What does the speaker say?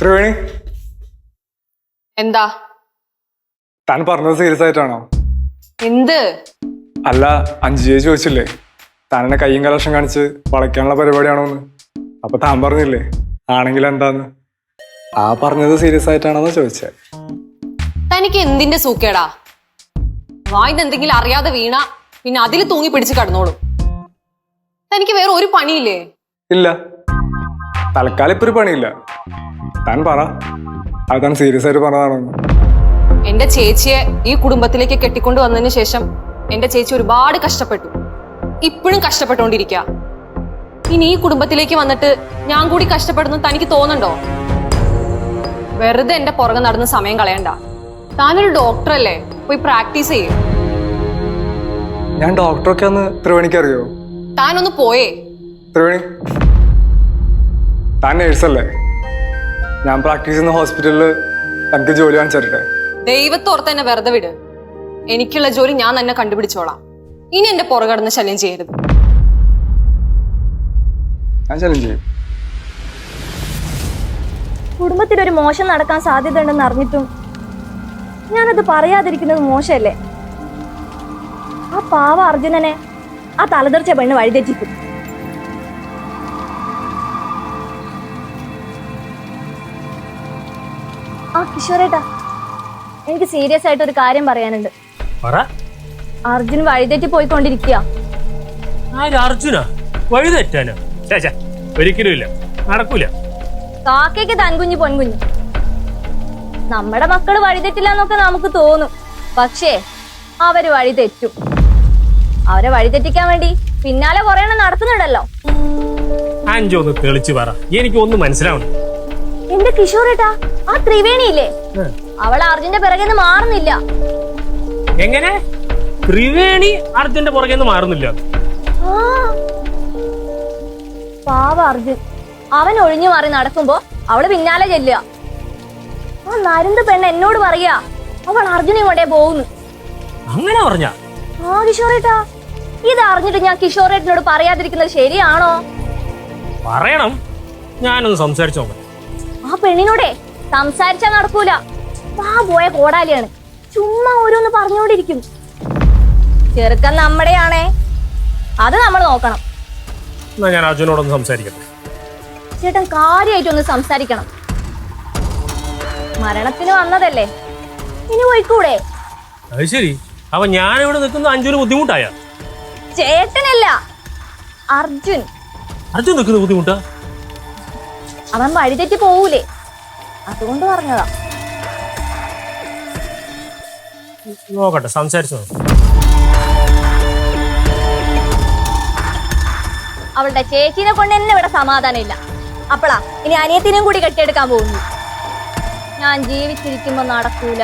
ത്രിവേണി എന്താ? താൻ പറഞ്ഞത് സീരിയസ് ആയിട്ടാണോ? എന്ത്? അല്ല അഞ്ജിയെ ചോദിച്ചില്ലേ? താൻ എന്നെ കയ്യും കലക്ഷം കാണിച്ച് വളയ്ക്കാനുള്ള പരിപാടിയാണോന്ന്. അപ്പൊ താൻ പറഞ്ഞില്ലേ? ആണെങ്കിൽ എന്താന്ന്? ആ പറഞ്ഞത് സീരിയസ് ആയിട്ടാണോന്ന് ചോദിച്ചേ. തനിക്ക് എന്തിന്റെ സൂക്കേടാ? വായിന്ന് എന്തെങ്കിലും അറിയാതെ വീണ പിന്നെ അതിൽ തൂങ്ങി പിടിച്ച് കടന്നോളും. തനിക്ക് വേറെ ഒരു പണിയില്ലേ? ഇല്ല. തൽക്കാലം ഇപ്പൊ ഒരു പണിയില്ല. താൻ പറ. അത് താൻ സീരിയസ് ആയിട്ട് പറഞ്ഞതാണെന്ന് എന്റെ ചേച്ചിയെ ഈ കുടുംബത്തിലേക്ക് കെട്ടിക്കൊണ്ട് വന്നതിന് ശേഷം എന്റെ ചേച്ചി ഒരുപാട് കഷ്ടപ്പെട്ടു. ഇപ്പോഴും കഷ്ടപ്പെട്ടുകൊണ്ടിരിക്കുക ഇനി ഈ കുടുംബത്തിലേക്ക് വന്നിട്ട് ഞാൻ കൂടി കഷ്ടപ്പെടുന്നു തനിക്ക് തോന്നുന്നുണ്ടോ? വെറുതെ എന്റെ പുറകെ നടന്ന് സമയം കളയണ്ട. താനൊരു ഡോക്ടറല്ലേ പോയി പ്രാക്ടീസ് ചെയ്യേ. ഞാൻ ഡോക്ടറൊക്കെ ഒന്ന് ത്രിവേണിക്ക് അറിയോ? താനൊന്ന് പോയേ. ത്രിവേണി? താൻ നേഴ്സല്ലേ ഞാൻ പ്രാക്ടീസ് ചെയ്യുന്ന ഹോസ്പിറ്റലിൽ തനിക്ക് ജോലി കാണിച്ചിട്ടെ ദൈവത്തോർത്ത് എന്നെ വെറുതെ വിട്. എനിക്കുള്ള ജോലി ഞാൻ തന്നെ കണ്ടുപിടിച്ചോളാം. ഇനി എന്റെ പുറകടന്ന് ശല്യം ചെയ്യരുത്. ഞാൻ ശല്യം ചെയ്യും. കുടുംബത്തിൽ ഒരു മോശം നടക്കാൻ സാധ്യത ഉണ്ടെന്ന് അറിഞ്ഞിട്ടും ഞാനത് പറയാതിരിക്കുന്നത് മോശമല്ലേ? ആ പാവ അർജുനനെ ആ തലതെറിച്ച പെണ്ണ് വഴിതെറ്റിക്കും ആ കിഷോറേട്ടാ എനിക്ക് സീരിയസ് ആയിട്ട് ഒരു കാര്യം പറയാനുണ്ട്. പറ. അർജുൻ വഴിതെറ്റി പോയിക്കൊണ്ടിരിക്കുക അർജുന? വഴിതെറ്റാനോ? ചേച്ചാ ഒരിക്കലും ഇല്ല. നടക്കൂല. കാക്കയ്ക്ക് തൻകുഞ്ഞ് പൊൻകുഞ്ഞ്. നമ്മുടെ മക്കൾ വഴിതെറ്റില്ല എന്നൊക്കെ നമുക്ക് തോന്നും. പക്ഷേ അവർ വഴി തെറ്റും അവരെ വഴിതെറ്റിക്കാൻ വേണ്ടി പിന്നാലെ കുറെ നടത്തുന്നുണ്ടല്ലോ. അഞ്ചൊന്ന് തെളിച്ചു പറ. എനിക്കൊന്നും മനസ്സിലാവണം എന്റെ കിഷോറേട്ടാ ആ ത്രിവേണിയില്ലേ? അവൾ അർജുന്റെ നിന്ന് മാറുന്നില്ല. എങ്ങനെ? ത്രിവേണി അർജുന്റെ നിന്ന് മാറുന്നില്ല. പാവ അർജുൻ. അവൻ ഒഴിഞ്ഞു മാറി നടക്കുമ്പോ അവൾ പിന്നാലെ ചെല്ലുക. ആ നരുന്ത് പെണ്ണ് എന്നോട് പറയാ അവൾ അർജുനെ കൊണ്ടേ പോകുന്നു. അങ്ങനെ പറഞ്ഞ? ആ കിഷോറേട്ടാ ഇത് അറിഞ്ഞിട്ട് ഞാൻ കിഷോറേട്ടനോട് പറയാതിരിക്കുന്നത് ശരിയാണോ? പറയണം. ഞാനൊന്ന് സംസാരിച്ചു നോക്കാം ആ പെണ്ണിനോടെ സംസാരിച്ചാ നടക്കൂല. വാ പോയ കോടാലിയാണ്. ചുമ്മാ ഓരോന്ന് പറഞ്ഞുകൊണ്ടിരിക്കും ചെറുക്കൻ നമ്മുടെയാണേ. അത് നമ്മൾ നോക്കണം. എന്നാ ഞാൻ അർജുനോടൊന്ന് സംസാരിക്കട്ടെ. ചേട്ടൻ കാര്യമായിട്ടൊന്ന് സംസാരിക്കണം. മരണത്തിന് വന്നതല്ലേ? ഇനി പോയിക്കൂടെ? അത് ശരി. അപ്പൊ ഞാൻ ഇവിടെ നിൽക്കുന്ന അഞ്ചുന് ബുദ്ധിമുട്ടായ? ചേട്ടനല്ല അർജുൻ. അർജുൻ നിൽക്കുന്ന ബുദ്ധിമുട്ടാ? അവൻ വഴിതെറ്റി പോവൂലേ? അതുകൊണ്ട് പറഞ്ഞതാ. നോക്കട്ടെ സംസാരിച്ചു അവളുടെ ചേച്ചിനെ കൊണ്ട് തന്നെ ഇവിടെ സമാധാനം ഇല്ല അപ്പളാ ഇനി അനിയത്തിനും കൂടി കെട്ടിയെടുക്കാൻ പോകുന്നു. ഞാൻ ജീവിച്ചിരിക്കുമ്പോ നടക്കൂല.